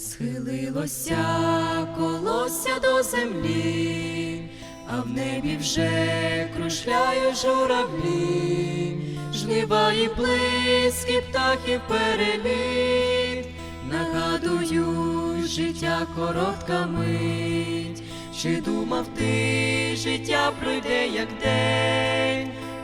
Схилилося колося до землі, а в небі вже кружляють журавлі, жнива і близькі птахів переліт, нагадую, життя коротка мить, чи думав ти, життя пройде як день,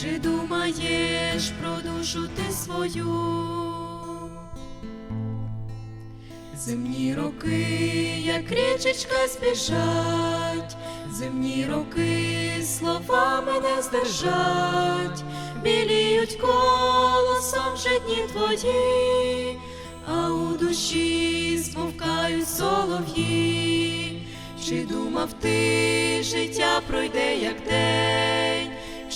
чи думаєш про душу ти свою? Земні роки, як річечка збіжать, земні роки словами не здержать, біліють колосом вже дні твої, а у душі змовкають солов'ї. Чи думав ти, життя пройде як день,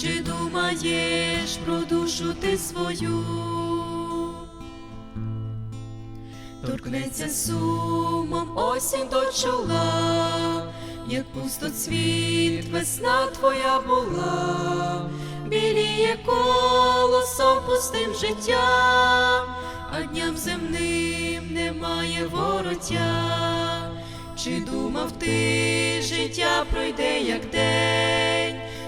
чи думаєш про душу ти свою? Торкнеться сумом осінь до чола, як пустоцвіт весна твоя була, біліє колосом пустим життя, а дням земним немає вороття. Чи думав ти, життя пройде як день,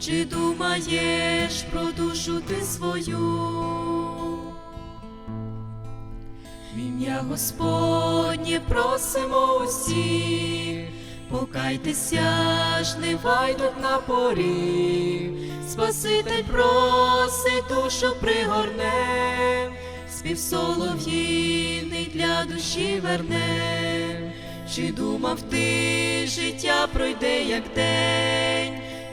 чи думаєш про душу ти свою? В ім'я Господнє просимо усіх, покайтеся, жнива йдуть на поріг, Спаситель просить душу пригорне, спів солов'їний для душі верне. Чи думав ти, життя пройде як день,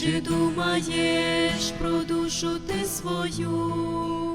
чи думаєш про душу ти свою?